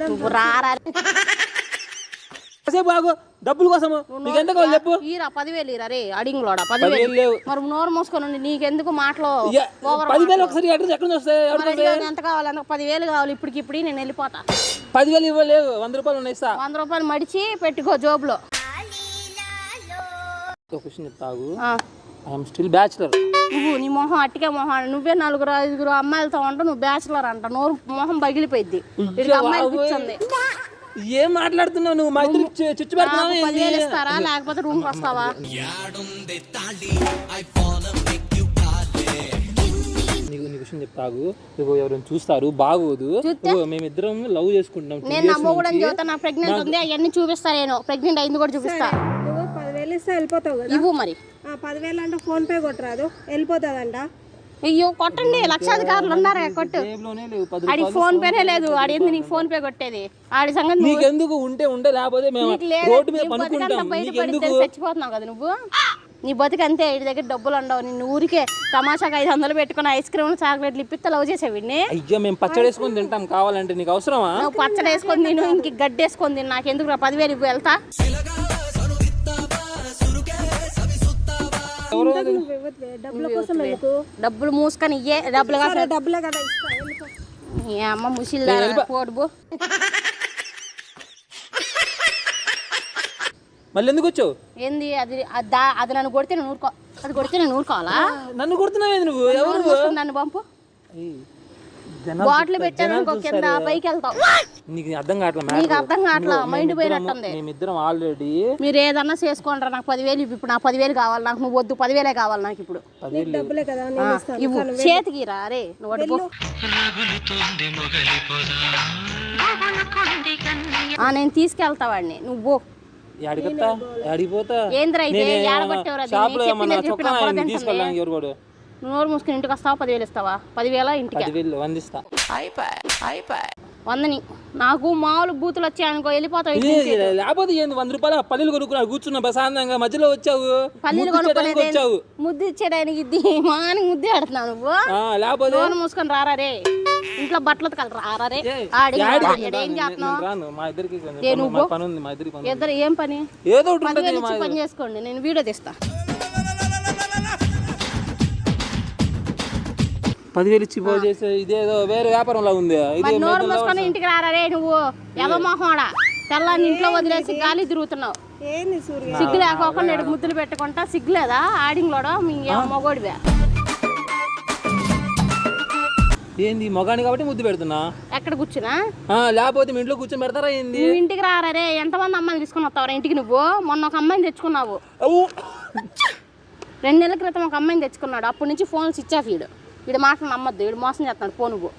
నువ్వు రారా. కాసేపు ఆగు. డబ్బుల కోసము. చెప్పు? ఈరా పదివేలు ఈరా రే అడింగ్లోడా పదివేలు? లేవు. మరి నోరు మూసుకొని నీకెందుకు మాటలు పదివేలు ఒకసారి ఎక్కడ వస్తాయి? ఎంత కావాలి అంత పదివేలు కావాలి ఇప్పటికి ఇప్పుడు నేను వెళ్ళిపోతా. పదివేలు ఇవ్వలేవు. వంద రూపాయలు ఉన్నాయి ఇస్తా. వంద రూపాయలు మడిచి పెట్టుకో జోబులో. ఒక క్వశ్చన్ ఐఎమ్ స్టిల్ బ్యాచులర్. నువ్వు నీ మొహం అట్టికే మొహం నువ్వే నలుగురు ఐదుగురు అమ్మాయిలతో ఉంట నువ్వు బ్యాచులర్ అంట. నోరు మొహం పగిలిపోయింది అమ్మాయిలు కూర్చుంది. ఏం మాట్లాడుతున్నావు నువ్వు? మా ఇద్దరు చిచ్చు పెడుతున్నావు ఇస్తారా? లేకపోతే రూమ్కి వస్తావా? నీకు నీ విషయం చెప్తాగు ఎవరైనా చూస్తారు బాగోదు. మేమిద్దరం లవ్ చేసుకుంటున్నాం నేను నుంచి. చెబుతా నా ప్రెగ్నెంట్ ఉంది అవన్నీ చూపిస్తా నేను. ప్రెగ్నెంట్ అయింది కూడా చూపిస్తా. నువ్వు పదివేలు ఇస్తే వెళ్ళిపోతావు కదా? ఇవ్వు మరి. ఆ, పదివేలు అంటే ఫోన్ పే కొట్టరాదు వెళ్ళిపోతుందంట. అయ్యో కొట్టండి. లక్షాధికారులు ఉన్నారా కొట్టు. ఆడికి ఫోన్ పేనే లేదు. ఆడి ఎందుకు నీకు ఫోన్ పే కొట్టేది. ఆడి సంగతి నువ్వు- నీకెందుకు ఉంటే ఉండే లేకపోతే మేము నీకు. రోడ్డు మీద పనుకుంటాం. నీకెందుకు? పడితే చచ్చిపోతున్నావు కదా నువ్వు? నీ బతుకు అంతే వీడి దగ్గర డబ్బులు ఉండవు. నిన్ను ఊరికే తమాషాగా ఐదు వందలు పెట్టుకుని ఐస్ క్రీమ్ చాక్లెట్లు ఇప్పిస్తే లవ్ చేసే వీడిని. అయ్యో మేము పచ్చడి వేసుకొని తింటాం. కావాలంటే నీకు అవసరమా? నువ్వు పచ్చడి వేసుకొని తిను. ఇంక గడ్డి వేసుకొని తిను. నాకు ఎందుకు పదివేలు ఇవ్వు వెళ్తా. డబ్బుల మూసుకొని ఇయ్యే. డబ్బులు కాదు సరే డబ్బులే కదా అమ్మ ముసిల్దా పోడుబు మళ్ళీ ఎందుకు వచ్చావు? ఏంది? అది అది నన్ను కొడితే నేను ఊరుకో. అది కొడితే నేను ఊరుకోవాలా? నన్ను కొడుతున్నావేంది నువ్వు? ఎవరు నన్ను పంపు. బాటిల్ పెట్టాను ఇంకో కింద. పైకి వెళ్తావు నీకు అర్థం కావట్లే నీకు. అర్థం కావట్లా మైండ్ పోయినట్టుంది. మేమిద్దరం ఆల్రెడీ మీరు ఏదన్నా చేసుకోండి నాకు పదివేలు ఇవ్వు ఇప్పుడు నాకు పదివేలు కావాలి నాకు నువ్వు వద్దు పదివేలే కావాలి నాకు ఇప్పుడు. డబ్బులే కదా నేను ఇస్తాను. ఇవ్వు. చేతికి రా రే నువ్వు అడుగు ఆ, నేను తీసుకెళ్తా వాడిని. నువ్వు అడిగత్తా? అడిగిపోతా? ఏంద్రా అయితే నేను ఏడగొట్టేవరా దీన్ని? షాప్లో చెప్పినా ఏమన్నా చెప్పినా చొక్కా కూడా తీసుకెళ్ళడానికి ఎవరు కూడా? నువ్వు నోరు మూసుకుని ఇంటికి వస్తావా? పదివేలు ఇస్తావా? పదివేల ఇంటికి? పదివేలు వందిస్తా వందని. నాకు మామూలు బూతులు వెళ్ళిపోతావు ఇంటి నుంచి. లేకపోతే ఏంది వంద రూపాయలు పల్లీలు కొనుక్కున్నాడు కూర్చున్నా ప్రశాంతంగా మధ్యలో వచ్చావు. పల్లీలు ముద్దు ఇచ్చడానికి కొనుక్కునేది వచ్చావు. ముద్దు ఇచ్చేయడానికి ఇది మాని ముద్దు ఆడుతున్నావు నువ్వు? ఆ, లేకపోతే? నోరు మూసుకొని రారా రే? ఇంట్లో బట్టలు రారా రే? ఏం నేను చేస్తున్నావు. ఇద్దరు ఏం పని? ఏదో పని చేసుకోండి నేను వీడియో తీస్తా. పదివేలు ఇచ్చి పోగు చేసే ఇదేదో వేరే వ్యాపారంలా ఉంది. ఇది మరి నోరు మూసుకొని ఇంటికి రారా రే నువ్వు? యవమోహోడా తెల్లని ఇంట్లో వదిలేసి గాలి తిరుగుతున్నావు. ఏంది సూర్య? సిగ్గు లేకోకుండా ముద్దులు పెట్టుకుంటా సిగ్గులేదా? ఆడింగ్లోడా మీ మొగోడివే. ఏంది మొగాని కాబట్టి ముద్దు పెడుతున్నా? ఎక్కడ కూర్చున్నా? లేకపోతే మీ ఇంట్లో కూర్చొని పెడతారా ఏంది? నువ్వు ఇంటికి రారా రే? ఎంతమంది అమ్మాయిని తీసుకుని వస్తావురా ఇంటికి నువ్వు? మొన్న ఒక అమ్మాయిని తెచ్చుకున్నావు. రెండు నెలల క్రితం ఒక అమ్మాయిని తెచ్చుకున్నాడు. అప్పటి నుంచి ఫోన్ స్విచ్ ఆఫ్ వీడు మాటలు నమ్మద్దు. వీడు మోసం చేస్తున్నాడు ఫోన్ నువ్వు.